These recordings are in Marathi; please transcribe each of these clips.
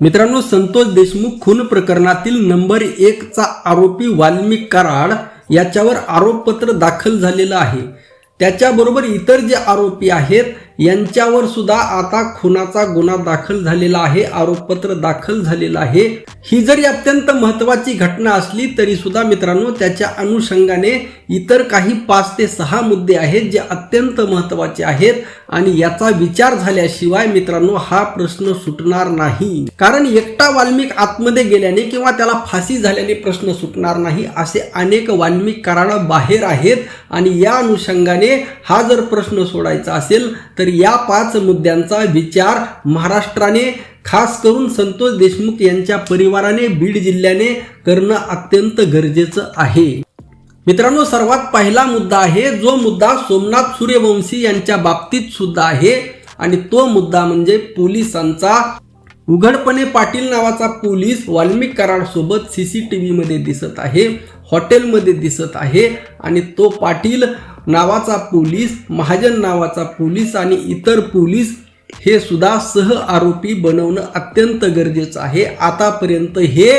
मित्रांनो संतोष देशमुख खून प्रकरणातील नंबर एकचा आरोपी वाल्मिक कराड याच्यावर आरोपपत्र दाखल झालेलं आहे. त्याच्याबरोबर इतर जे आरोपी आहेत यांच्यावर सुद्धा आता खुनाचा गुन्हा दाखल झालेला आहे आरोपपत्र दाखल झालेलं आहे. ही जरी अत्यंत महत्वाची घटना असली तरी सुद्धा मित्रांनो त्याच्या अनुषंगाने इतर काही पाच ते सहा मुद्दे आहेत जे अत्यंत महत्त्वाचे आहेत आणि याचा विचार झाल्याशिवाय मित्रांनो हा प्रश्न सुटणार नाही. कारण एकटा वाल्मिक आतमध्ये गेल्याने किंवा त्याला फाशी झाल्याने प्रश्न सुटणार नाही असे अनेक वाल्मिक कराड बाहेर आहेत आणि या अनुषंगाने हा जर प्रश्न सोडायचा असेल तर या पाच मुद्द्यांचा विचार महाराष्ट्राने खास करून संतोष देशमुख यांच्या परिवाराने बीड जिल्ह्याने करणं अत्यंत गरजेचं आहे. मित्रांनो सर्वात पहिला मुद्दा आहे जो मुद्दा सोमनाथ सूर्यवंशी यांच्या बाबतीत सुद्धा आहे आणि तो मुद्दा म्हणजे पोलिसांचा. उघडपणे पाटील नावाचा पोलीस वाल्मिक कराड सोबत सीसीटीव्ही मध्ये दिसत आहे. हॉटेलमध्ये दिसत आहे आणि तो पाटील नावाचा पोलीस महाजन नावाचा पोलीस आणि इतर पोलीस हे सुद्धा सह आरोपी बनवणं अत्यंत गरजेचं आहे. आतापर्यंत हे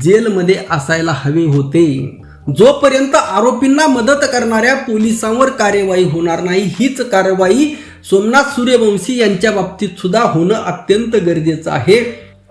जेलमध्ये असायला हवे होते. जोपर्यंत आरोपींना मदत करणाऱ्या पोलिसांवर कार्यवाही होणार नाही हीच कारवाई सोमनाथ सूर्यवंशी यांच्या बाबतीत सुद्धा होणं अत्यंत गरजेचं आहे.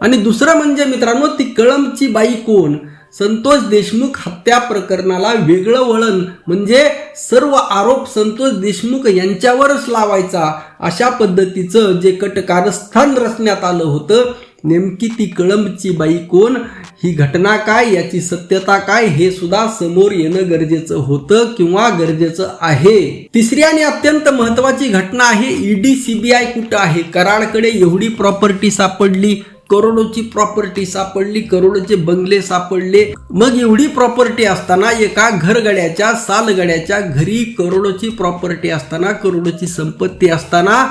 आणि दुसरं म्हणजे मित्रांनो ती कळमची बाई कोण? संतोष देशमुख हत्या प्रकरणाला वेगळं वळण. म्हणजे सर्व आरोप संतोष देशमुख यांच्यावरच लावायचा. अशा पद्धतीचं जे कटकारस्थान रचण्यात आलं होतं नेमकी ती कळंबची बाई कोण? ही घटना काय? याची सत्यता काय? हे सुद्धा समोर येणं गरजेचं होतं किंवा गरजेचं आहे. तिसरी आणि अत्यंत महत्वाची घटना आहे ईडी सीबीआय कुठं आहे? कराडकडे एवढी प्रॉपर्टी सापडली. करोडोची प्रॉपर्टी सापडली करोडोचे बंगले सापडले. मग एवढी प्रॉपर्टी असताना एका घरगड्याच्या सालगड्याच्या घरी करोडोची प्रॉपर्टी असताना करोडोची संपत्ती असताना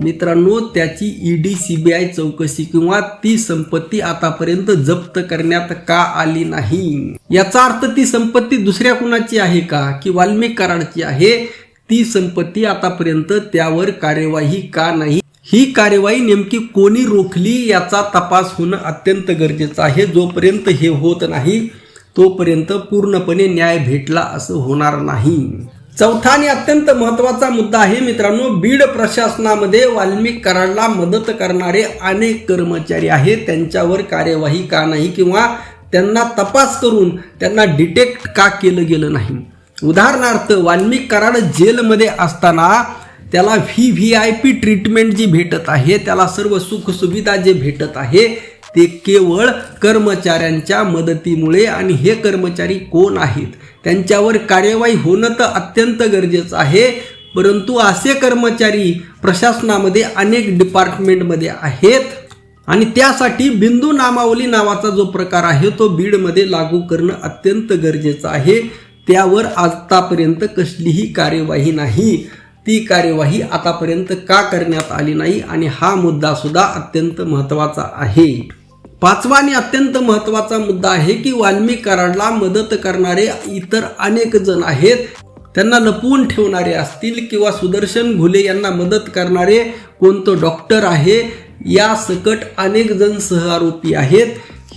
मित्रांनो त्याची ईडी सीबीआय चौकशी किंवा ती संपत्ती आतापर्यंत जप्त करण्यात का आली नाही? याचा अर्थ ती संपत्ती दुसऱ्या कुणाची आहे का? की वाल्मिक कराडची आहे? ती संपत्ती आतापर्यंत त्यावर कार्यवाही का नाही? ही कार्यवाही नेमकी कोणी रोखली याचा तपास होणं अत्यंत गरजेचं आहे. जोपर्यंत हे होत नाही तोपर्यंत पूर्णपणे न्याय भेटला असं होणार नाही. चौथा आणि अत्यंत महत्त्वाचा मुद्दा आहे मित्रांनो बीड प्रशासनामध्ये वाल्मिक कराडला मदत करणारे अनेक कर्मचारी आहेत. त्यांच्यावर कार्यवाही का नाही किंवा त्यांना तपास करून त्यांना डिटेक्ट का केलं गेलं नाही? उदाहरणार्थ वाल्मिक कराड जेलमध्ये असताना त्याला V V I P treatment जी भेटत आहे त्याला सर्व सुखसुविधा जे भेटत आहे ते केवळ कर्मचाऱ्यांच्या मदतीमुळे. आणि हे कर्मचारी कोण आहेत? त्यांच्यावर कार्यवाही होणं तर अत्यंत गरजेचं आहे परंतु असे कर्मचारी प्रशासनामध्ये अनेक डिपार्टमेंटमध्ये आहेत. आणि त्यासाठी बिंदू नामावली नावाचा जो प्रकार आहे तो बीडमध्ये लागू करणं अत्यंत गरजेचं आहे. त्यावर आत्तापर्यंत कसलीही कार्यवाही नाही. ती कार्यवाही आतापर्यंत का करण्यात आली नाही आणि हा मुद्दा सुद्धा अत्यंत महत्त्वाचा आहे. पाचवा आणि अत्यंत महत्त्वाचा मुद्दा आहे की वाल्मी कराडला मदत करणारे इतर अनेक जण आहेत. त्यांना लपवून ठेवणारे असतील किंवा सुदर्शन घुले यांना मदत करणारे कोणतं डॉक्टर आहे? या सकट अनेक जण सहआरोपी आहेत.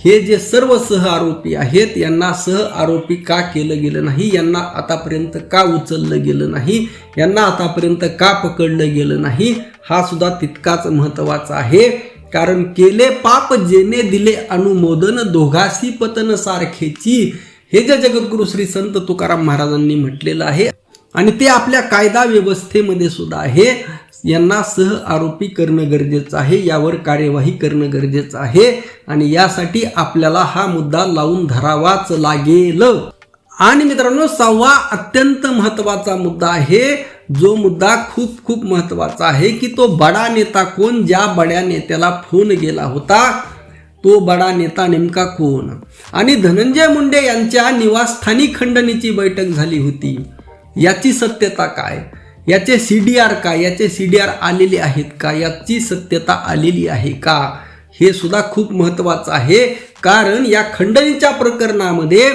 हे जे सर्व सह आरोपी आहेत यांना सह आरोपी का केलं गेलं नाही? यांना आतापर्यंत का उचललं गेलं नाही? यांना आतापर्यंत का पकडलं गेलं नाही? हा सुद्धा तितकाच महत्त्वाचा आहे. कारण केले पाप जेने दिले अनुमोदन दोघासी पतन सारखेची हे जे जगद्गुरु श्री संत तुकाराम महाराजांनी म्हटलेलं आहे. आणि ते आपल्या कायदा व्यवस्थेमध्ये सुद्धा आहे. यांना सह आरोपी करणं गरजेचं आहे यावर कार्यवाही करणं गरजेचं आहे आणि यासाठी आपल्याला हा मुद्दा लावून धरावाच लागेल. आणि मित्रांनो सहावा अत्यंत महत्त्वाचा मुद्दा आहे. जो मुद्दा खूप खूप महत्त्वाचा आहे की तो बडा नेता कोण? ज्या बड्या नेत्याला फोन गेला होता तो बडा नेता नेमका कोण? आणि धनंजय मुंडे यांच्या निवासस्थानी खंडणीची बैठक झाली होती. याची सत्यता काय? याचे सी डी आर का? याचे सी डी आर आलेले आहेत का? याची सत्यता आलेली आहे का? हे सुद्धा खूप महत्वाचं आहे. कारण या खंडणीच्या प्रकरणामध्ये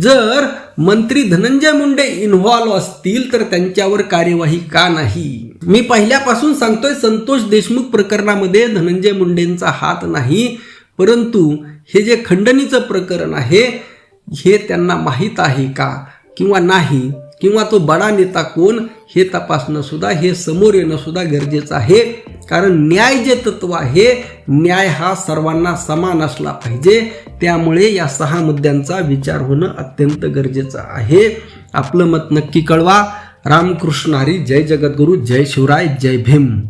जर मंत्री धनंजय मुंडे इन्व्हॉल्व असतील तर त्यांच्यावर कार्यवाही का नाही? मी पहिल्यापासून सांगतोय संतोष देशमुख प्रकरणामध्ये धनंजय मुंडेंचा हात नाही. परंतु हे जे खंडणीचं प्रकरण आहे हे त्यांना माहीत आहे का? किंवा नाही? किंवा तो बडा नेता कोण हे तपासणं सुद्धा हे समोर येणं सुद्धा गरजेचं आहे. कारण न्याय जे तत्व आहे न्याय हा सर्वांना समान असला पाहिजे. त्यामुळे या सहा मुद्द्यांचा विचार होणं अत्यंत गरजेचं आहे. आपलं मत नक्की कळवा. रामकृष्ण हरी जय जगद्गुरू जय शिवराय जय भीम.